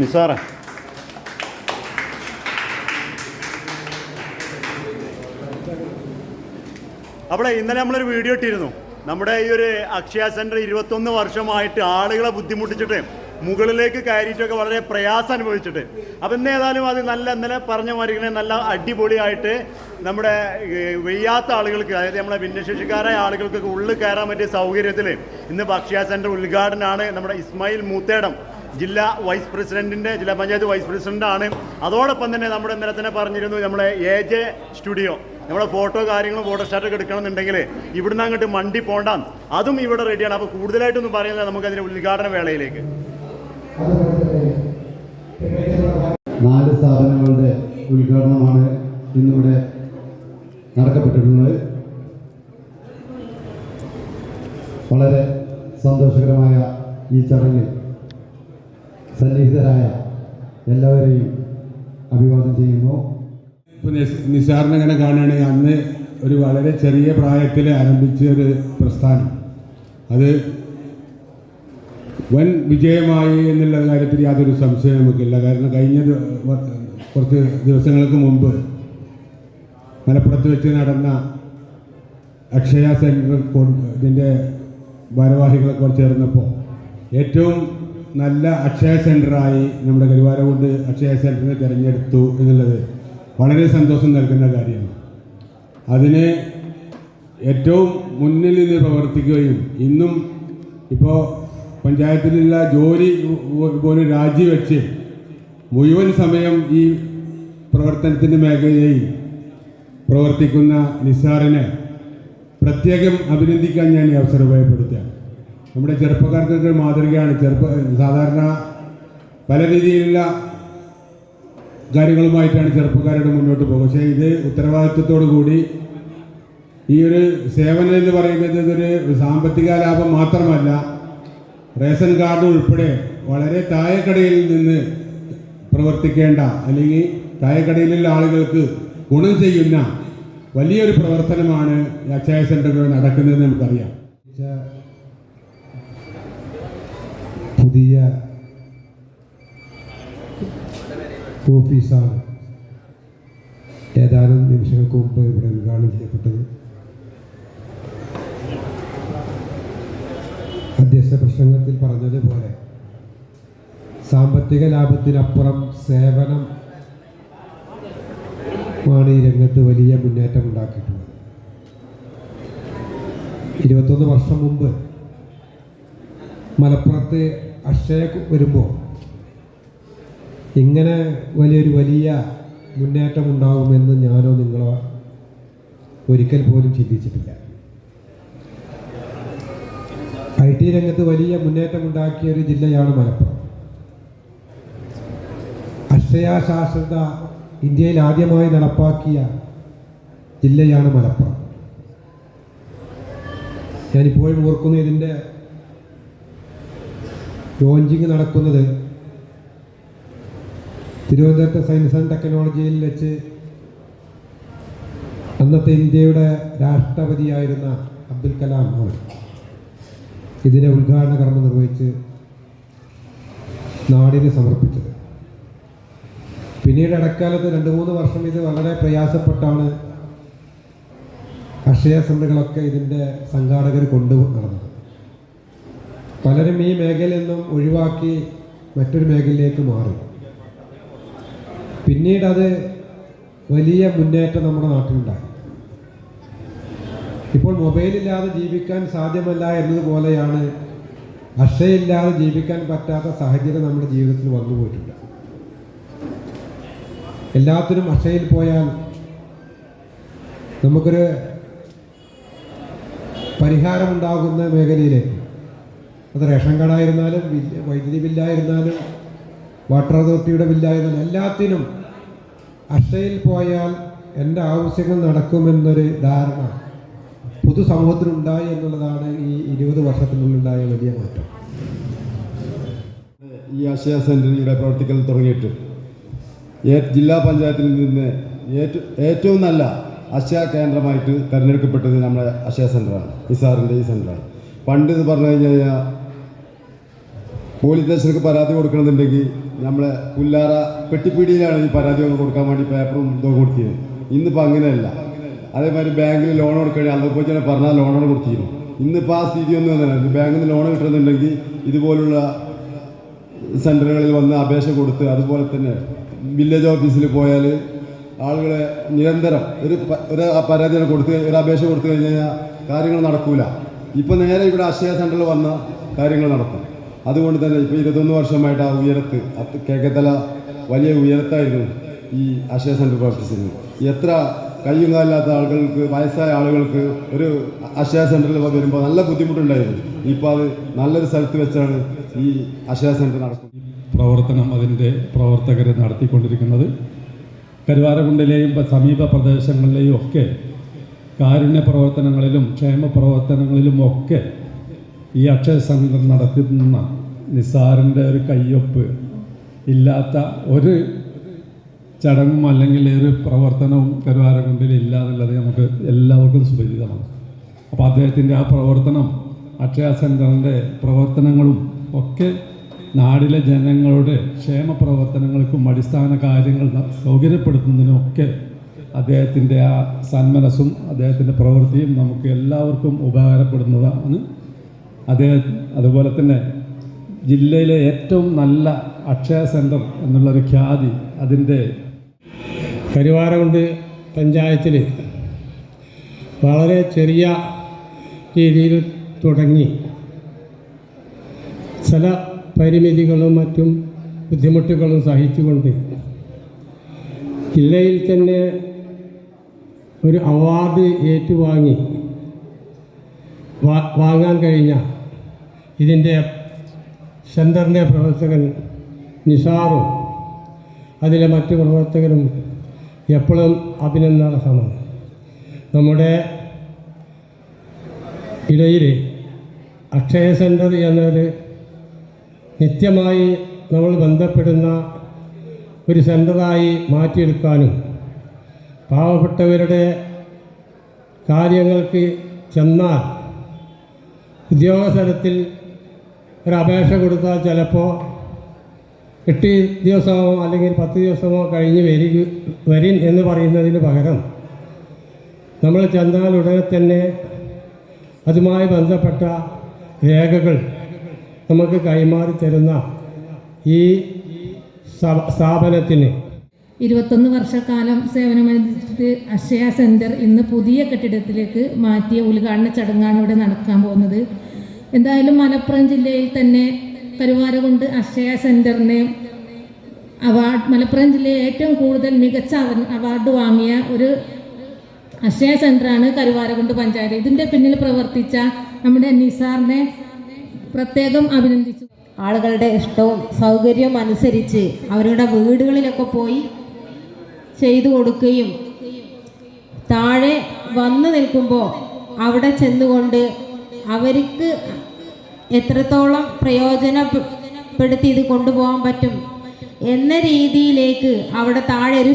നിസാറേ. അവിടെ ഇന്നലെ നമ്മളൊരു വീഡിയോ ഇട്ടിരുന്നു. നമ്മുടെ ഈ ഒരു അക്ഷയ സെന്റർ ഇരുപത്തൊന്ന് വർഷമായിട്ട് ആളുകളെ ബുദ്ധിമുട്ടിച്ചിട്ട് മുകളിലേക്ക് കയറിയിട്ടൊക്കെ വളരെ പ്രയാസം അനുഭവിച്ചിട്ട്. അപ്പം ഇന്ന് ഏതായാലും അത് നല്ല ഇന്നലെ പറഞ്ഞ മാതിരി നല്ല അടിപൊളിയായിട്ട് നമ്മുടെ വെയ്യാത്ത ആളുകൾക്ക് അതായത് നമ്മുടെ ഭിന്നശേഷിക്കാരായ ആളുകൾക്കൊക്കെ ഉള്ളിൽ കയറാൻ പറ്റിയ സൗകര്യത്തിൽ ഇന്ന് അക്ഷയ സെന്റർ ഉദ്ഘാടനമാണ് നമ്മുടെ ഇസ്മായിൽ മൂത്തേടം. ജില്ലാ വൈസ് പ്രസിഡന്റിന്റെ ജില്ലാ പഞ്ചായത്ത് വൈസ് പ്രസിഡന്റ് ആണ് അതോടൊപ്പം തന്നെ നമ്മുടെ ഇന്നലെ തന്നെ പറഞ്ഞിരുന്നു നമ്മുടെ എ ജെ സ്റ്റുഡിയോ നമ്മുടെ ഫോട്ടോ കാര്യങ്ങളും ഫോട്ടോ സ്റ്റാറ്റൊക്കെ എടുക്കണമെന്നുണ്ടെങ്കിൽ ഇവിടുന്ന് അങ്ങോട്ട് മണ്ടി പോണ്ട അതും ഇവിടെ റെഡിയാണ് അപ്പോൾ കൂടുതലായിട്ടൊന്നും പറയുന്നത് നമുക്ക് അതിന്റെ ഉദ്ഘാടന വേളയിലേക്ക്. നാല് സ്ഥാപനങ്ങളുടെ ഉദ്ഘാടനമാണ് ഇന്നിവിടെ നടക്കപ്പെട്ടിട്ടുള്ളത്. വളരെ സന്തോഷകരമായ ഈ ചടങ്ങിൽ സന്നിഹിതരായ എല്ലാവരെയും അഭിവാദം ചെയ്യുന്നു. ഇപ്പോൾ നിസാറിനെ ഇങ്ങനെ കാണുകയാണെങ്കിൽ അന്ന് ഒരു വളരെ ചെറിയ പ്രായത്തിൽ ആരംഭിച്ച ഒരു പ്രസ്ഥാനം. അത് വൻ വിജയമായി എന്നുള്ള കാര്യത്തിൽ യാതൊരു സംശയം നമുക്കില്ല. കാരണം കഴിഞ്ഞ കുറച്ച് ദിവസങ്ങൾക്ക് മുമ്പ് മലപ്പുറത്ത് വെച്ച് നടന്ന അക്ഷയ സെന്റർ ഇതിന്റെ ഭാരവാഹികളൊക്കെ ചേർന്നപ്പോൾ ഏറ്റവും നല്ല അക്ഷയ സെന്ററായി നമ്മുടെ കരുവാരകുണ്ട് അക്ഷയ സെന്ററിനെ തിരഞ്ഞെടുത്തു എന്നുള്ളത് വളരെ സന്തോഷം നൽകുന്ന കാര്യമാണ്. അതിന് ഏറ്റവും മുന്നിൽ നിന്ന് പ്രവർത്തിക്കുകയും ഇന്നും ഇപ്പോൾ പഞ്ചായത്തിലുള്ള ജോലി പോലും രാജിവെച്ച് മുഴുവൻ സമയം ഈ പ്രവർത്തനത്തിന്റെ മേഖലയിൽ പ്രവർത്തിക്കുന്ന നിസാറിനെ പ്രത്യേകം അഭിനന്ദിക്കാൻ ഞാൻ ഈ അവസരം ഉപയോഗപ്പെടുത്തുകയാണ്. നമ്മുടെ ചെറുപ്പക്കാർക്കൊക്കെ മാതൃകയാണ് ചെറുപ്പ സാധാരണ പല രീതിയിലുള്ള കാര്യങ്ങളുമായിട്ടാണ് ചെറുപ്പക്കാരുടെ മുന്നോട്ട് പോകുക. പക്ഷേ ഇത് ഉത്തരവാദിത്വത്തോടു കൂടി ഈ ഒരു സേവനം എന്ന് പറയുന്നത് ഇതൊരു സാമ്പത്തിക ലാഭം മാത്രമല്ല റേഷൻ കാർഡ് ഉൾപ്പെടെ വളരെ താഴെക്കടയിൽ നിന്ന് പ്രവർത്തിക്കേണ്ട അല്ലെങ്കിൽ താഴെക്കടയിലുള്ള ആളുകൾക്ക് ഗുണം ചെയ്യുന്ന വലിയൊരു പ്രവർത്തനമാണ് അക്ഷയ സെന്ററുകൾ നടക്കുന്നതെന്ന് നമുക്കറിയാം. പുതിയ ഓഫീസാണ്. ഏതാനും നിമിഷങ്ങൾക്ക് മുമ്പ് ഇവിടെ ഉദ്ഘാടനം ചെയ്യപ്പെട്ടത്. അധ്യക്ഷ പ്രസംഗത്തിൽ പറഞ്ഞതുപോലെ സാമ്പത്തിക ലാഭത്തിനപ്പുറം സേവനം ഈ രംഗത്ത് വലിയ മുന്നേറ്റം ഉണ്ടാക്കിയിട്ടുള്ളത്. ഇരുപത്തൊന്ന് വർഷം മുമ്പ് മലപ്പുറത്ത് അക്ഷയ വരുമ്പോൾ ഇങ്ങനെ വലിയൊരു വലിയ മുന്നേറ്റം ഉണ്ടാകുമെന്ന് ഞാനോ നിങ്ങളോ ഒരിക്കൽ പോലും ചിന്തിച്ചിട്ടില്ല. ഐ ടി രംഗത്ത് വലിയ മുന്നേറ്റം ഉണ്ടാക്കിയ ഒരു ജില്ലയാണ് മലപ്പുറം. അക്ഷയ ശാസ്ത്രത ഇന്ത്യയിൽ ആദ്യമായി നടപ്പാക്കിയ ജില്ലയാണ് മലപ്പുറം. ഞാനിപ്പോഴും ഓർക്കുന്നു ഇതിന്റെ ലോഞ്ചിങ് നടക്കുന്നത് തിരുവനന്തപുരത്തെ സയൻസ് ആൻഡ് ടെക്നോളജിയിൽ വെച്ച് അന്നത്തെ ഇന്ത്യയുടെ രാഷ്ട്രപതിയായിരുന്ന അബ്ദുൽ കലാം ആണ്. ഇതിനെ ഉദ്ഘാടന കർമ്മം നിർവഹിച്ച് നാടിന് സമർപ്പിച്ചത്. പിന്നീട് ഇടക്കാലത്ത് രണ്ട് മൂന്ന് വർഷം ഇത് വളരെ പ്രയാസപ്പെട്ടാണ് അക്ഷയ സെന്ററുകളൊക്കെ ഇതിന്റെ സംഘാടകർ കൊണ്ടു നടന്നത്. പലരും ഈ മേഖലയിൽ നിന്നും ഒഴിവാക്കി മറ്റൊരു മേഖലയിലേക്ക് മാറി. പിന്നീട് അത് വലിയ മുന്നേറ്റം നമ്മുടെ നാട്ടിലുണ്ടായി. ഇപ്പോൾ മൊബൈലില്ലാതെ ജീവിക്കാൻ സാധ്യമല്ല എന്നതുപോലെയാണ് അക്ഷയില്ലാതെ ജീവിക്കാൻ പറ്റാത്ത സാഹചര്യം നമ്മുടെ ജീവിതത്തിൽ വന്നു പോയിട്ടുണ്ട്. എല്ലാത്തിനും അക്ഷയിൽ പോയാൽ നമുക്കൊരു പരിഹാരമുണ്ടാകുന്ന മേഖലയിലേക്ക് അത് റേഷൻ കാർഡായിരുന്നാലും വൈദ്യുതി ബില്ലായിരുന്നാലും വാട്ടർ അതോറിറ്റിയുടെ ബില്ലായിരുന്നാലും എല്ലാത്തിനും അക്ഷയിൽ പോയാൽ എന്റെ ആവശ്യങ്ങൾ നടക്കുമെന്നൊരു ധാരണ പൊതുസമൂഹത്തിനുണ്ടായി എന്നുള്ളതാണ് ഈ ഇരുപത് വർഷത്തിനുള്ളിലുണ്ടായ വലിയ മാറ്റം. ഈ അക്ഷയ സെന്ററിയുടെ പ്രവർത്തിക്കൽ തുടങ്ങിയിട്ട് ജില്ലാ പഞ്ചായത്തിൽ നിന്ന് ഏറ്റവും ഏറ്റവും നല്ല അക്ഷയ കേന്ദ്രമായിട്ട് തിരഞ്ഞെടുക്കപ്പെട്ടത് നമ്മുടെ അക്ഷയ സെന്ററാണ് നിസാറിന്റെ ഈ സെന്ററാണ് പണ്ട് എന്ന് പറഞ്ഞു കഴിഞ്ഞു കഴിഞ്ഞാൽ പോലീസ് സ്റ്റേഷനൊക്കെ പരാതി കൊടുക്കണമെന്നുണ്ടെങ്കിൽ നമ്മളെ പുല്ലാറ പെട്ടിപ്പീടിയിലാണ് ഈ പരാതി ഒന്ന് കൊടുക്കാൻ വേണ്ടി പേപ്പറും ഇതൊക്കെ കൊടുത്തിരുന്നത് ഇന്നിപ്പോൾ അങ്ങനെയല്ല. അതേമാതിരി ബാങ്കിൽ ലോൺ കൊടുക്കണേ അതുപോലെ പോയി പറഞ്ഞാൽ ലോണാണ് കൊടുത്തിരുന്നു ഇന്നിപ്പോൾ ആ സ്ഥിതി ഒന്നും തന്നെ ബാങ്കിൽ നിന്ന് ലോൺ കിട്ടുന്നുണ്ടെങ്കിൽ ഇതുപോലുള്ള സെന്ററുകളിൽ വന്ന് അപേക്ഷ കൊടുത്ത് അതുപോലെ തന്നെ വില്ലേജ് ഓഫീസിൽ പോയാൽ ആളുകളെ നിരന്തരം ഒരു ഒരു പരാതി കൊടുത്ത് ഒരു അപേക്ഷ കൊടുത്തു കഴിഞ്ഞ് കഴിഞ്ഞാൽ കാര്യങ്ങൾ നടക്കൂല. ഇപ്പം നേരെ ഇവിടെ അക്ഷയ സെന്ററിൽ വന്ന കാര്യങ്ങൾ നടക്കും. അതുകൊണ്ട് തന്നെ ഇപ്പോൾ ഇരുപത്തൊന്ന് വർഷമായിട്ട് ആ ഉയരത്ത് കേക്കത്തല വലിയ ഉയരത്തായിരുന്നു ഈ അക്ഷയ സെന്റർ പ്രവർത്തിച്ചിരുന്നത്. എത്ര കയ്യും കാലില്ലാത്ത ആളുകൾക്ക് വയസ്സായ ആളുകൾക്ക് ഒരു അക്ഷയ സെന്ററിൽ വരുമ്പോൾ നല്ല ബുദ്ധിമുട്ടുണ്ടായിരുന്നു. ഇപ്പോൾ അത് നല്ലൊരു സ്ഥലത്ത് വെച്ചാണ് ഈ അക്ഷയ സെന്റർ നടക്കുന്നത്. പ്രവർത്തനം അതിന്റെ പ്രവർത്തകർ നടത്തിക്കൊണ്ടിരിക്കുന്നത്. കരുവാരകുണ്ടിലെയും സമീപ പ്രദേശങ്ങളിലെയും ഒക്കെ കാരുണ്യ പ്രവർത്തനങ്ങളിലും ക്ഷേമ പ്രവർത്തനങ്ങളിലും ഒക്കെ ഈ അക്ഷയ സംഘം നടത്തുന്ന നിസാറിന്റെ ഒരു കയ്യൊപ്പ് ഇല്ലാത്ത ഒരു ചടങ്ങും അല്ലെങ്കിൽ ഒരു പ്രവർത്തനവും കരുവാരകുണ്ടിൽ ഇല്ല എന്നുള്ളത് നമുക്ക് എല്ലാവർക്കും സുപരിചിതമാണ്. അപ്പോൾ അദ്ദേഹത്തിന്റെ ആ പ്രവർത്തനം അക്ഷയ സെന്ററിന്റെ പ്രവർത്തനങ്ങളും ഒക്കെ നാടിലെ ജനങ്ങളുടെ ക്ഷേമ പ്രവർത്തനങ്ങൾക്കും അടിസ്ഥാന കാര്യങ്ങൾ സൗകര്യപ്പെടുത്തുന്നതിനും ഒക്കെ അദ്ദേഹത്തിന്റെ ആ സന്മനസ്സും അദ്ദേഹത്തിന്റെ പ്രവൃത്തിയും നമുക്ക് എല്ലാവർക്കും ഉപകാരപ്പെടുന്നതാണ് അദ്ദേഹം അതുപോലെ തന്നെ ജില്ലയിലെ ഏറ്റവും നല്ല അക്ഷയ സെന്റർ എന്നുള്ളൊരു ഖ്യാതി അതിന്റെ കരുവാരകുണ്ട് പഞ്ചായത്തിൽ വളരെ ചെറിയ രീതിയിൽ തുടങ്ങി. ചില പരിമിതികളും മറ്റും ബുദ്ധിമുട്ടുകളും സഹിച്ചുകൊണ്ട് ജില്ലയിൽ തന്നെ ഒരു അവാർഡ് ഏറ്റുവാങ്ങി. വാങ്ങാൻ കഴിഞ്ഞ ഇതിന്റെ സെന്ററിന്റെ പ്രവർത്തകൻ നിസാറും അതിലെ മറ്റു പ്രവർത്തകരും എപ്പോഴും അഭിനന്ദനാർഹമാണ് നമ്മുടെ ഇടയിൽ അക്ഷയ സെന്റർ എന്നൊരു നിത്യമായി നമ്മൾ ബന്ധപ്പെടുന്ന ഒരു സെന്ററായി മാറ്റിയെടുക്കാനും പാവപ്പെട്ടവരുടെ കാര്യങ്ങൾക്ക് ചെന്നാൽ ഉദ്യോഗസ്ഥലത്തിൽ ഒരു അപേക്ഷ കൊടുത്താൽ ചിലപ്പോൾ എട്ട് ദിവസമോ അല്ലെങ്കിൽ പത്ത് ദിവസമോ കഴിഞ്ഞ് വരി വരിൻ എന്ന് പറയുന്നതിന് പകരം നമ്മൾ ചെന്നാൽ ഉടനെ തന്നെ അതുമായി ബന്ധപ്പെട്ട രേഖകൾ നമുക്ക് കൈമാറി തരുന്ന ഈ സ്ഥാ- സ്ഥാപനത്തിന്. ഇരുപത്തൊന്ന് വർഷക്കാലം സേവനമനുസരിച്ചിട്ട് അക്ഷയ സെന്റർ ഇന്ന് പുതിയ കെട്ടിടത്തിലേക്ക് മാറ്റിയ ഉദ്ഘാടന ചടങ്ങാണ് ഇവിടെ നടക്കാൻ പോകുന്നത്. എന്തായാലും മലപ്പുറം ജില്ലയിൽ തന്നെ കരുവാരകുണ്ട് അക്ഷയ സെന്ററിന് അവാർഡ് മലപ്പുറം ജില്ലയിൽ ഏറ്റവും കൂടുതൽ മികച്ച അവാർഡ് വാങ്ങിയ ഒരു അക്ഷയ സെന്ററാണ് കരുവാരകുണ്ട് പഞ്ചായത്ത്. ഇതിന്റെ പിന്നിൽ പ്രവർത്തിച്ച നമ്മുടെ നിസാറിനെ പ്രത്യേകം അഭിനന്ദിച്ചു. ആളുകളുടെ ഇഷ്ടവും സൗകര്യവും അനുസരിച്ച് അവരുടെ വീടുകളിലൊക്കെ പോയി ചെയ്തു കൊടുക്കുകയും താഴെ വന്നു നിൽക്കുമ്പോൾ അവിടെ ചെന്നുകൊണ്ട് അവർക്ക് എത്രത്തോളം പ്രയോജനപ്പെടുത്തി ഇത് കൊണ്ടുപോകാൻ പറ്റും എന്ന രീതിയിലേക്ക് അവിടെ താഴെ ഒരു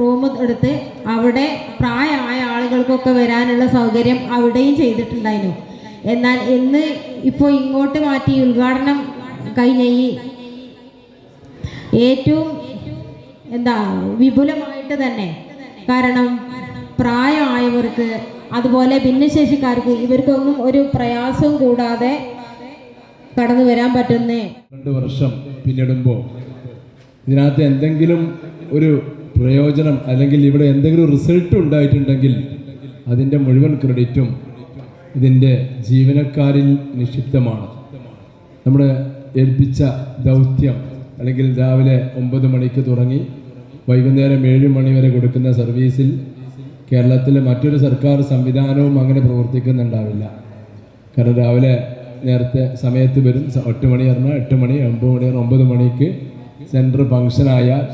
റൂം എടുത്ത് അവിടെ പ്രായമായ ആളുകൾക്കൊക്കെ വരാനുള്ള സൗകര്യം അവിടെയും ചെയ്തിട്ടുണ്ടായിരുന്നു. എന്നാൽ ഇന്ന് ഇപ്പോൾ ഇങ്ങോട്ട് മാറ്റി ഉദ്ഘാടനം കഴിഞ്ഞ ഈ ഏറ്റവും എന്താ വിപുലമായിട്ട് തന്നെ. കാരണം പ്രായമായവർക്ക് അതുപോലെ ഭിന്നശേഷിക്കാർക്ക് ഇവർക്കൊന്നും ഒരു പ്രയാസവും കൂടാതെ കടന്നു വരാൻ പറ്റുന്നേ. രണ്ട് വർഷം പിന്നിടുമ്പോൾ ഇതിനകത്ത് എന്തെങ്കിലും ഒരു പ്രയോജനം അല്ലെങ്കിൽ ഇവിടെ എന്തെങ്കിലും റിസൾട്ട് ഉണ്ടായിട്ടുണ്ടെങ്കിൽ അതിന്റെ മുഴുവൻ ക്രെഡിറ്റും ഇതിന്റെ ജീവനക്കാരിൽ നിക്ഷിപ്തമാണ്. നമ്മുടെ ഏൽപ്പിച്ച ദൗത്യം അല്ലെങ്കിൽ രാവിലെ ഒമ്പത് മണിക്ക് തുടങ്ങി വൈകുന്നേരം ഏഴ് മണി വരെ കൊടുക്കുന്ന സർവീസിൽ കേരളത്തിലെ മറ്റൊരു സർക്കാർ സംവിധാനവും അങ്ങനെ പ്രവർത്തിക്കുന്നുണ്ടാവില്ല. കാരണം രാവിലെ നേരത്തെ സമയത്ത് വരും എട്ട് മണി പറഞ്ഞാൽ എട്ട് മണി ഒമ്പത് മണി ഒമ്പത് മണിക്ക് സെന്റർ ഫങ്ഷനായാൽ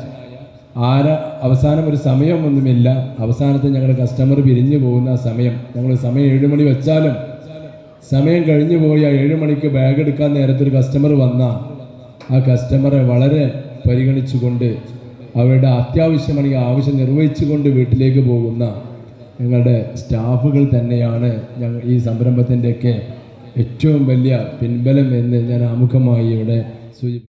ആര അവസാനം ഒരു സമയമൊന്നുമില്ല. അവസാനത്തെ ഞങ്ങളുടെ കസ്റ്റമർ പിരിഞ്ഞു പോകുന്ന സമയം. ഞങ്ങൾ സമയം ഏഴ് മണി വെച്ചാലും സമയം കഴിഞ്ഞു പോയി ആ ഏഴ് മണിക്ക് ബാഗ് എടുക്കാൻ നേരത്തെ ഒരു കസ്റ്റമർ വന്ന ആ കസ്റ്റമറെ വളരെ പരിഗണിച്ചുകൊണ്ട് അവരുടെ അത്യാവശ്യമാണെങ്കിൽ ആവശ്യം നിർവഹിച്ചുകൊണ്ട് വീട്ടിലേക്ക് പോകുന്ന ഞങ്ങളുടെ സ്റ്റാഫുകൾ തന്നെയാണ് ഞങ്ങൾ ഈ സംരംഭത്തിന്റെയൊക്കെ ഏറ്റവും വലിയ പിൻബലം എന്ന് ഞാൻ ആമുഖമായി ഇവിടെ സൂചിപ്പിച്ചു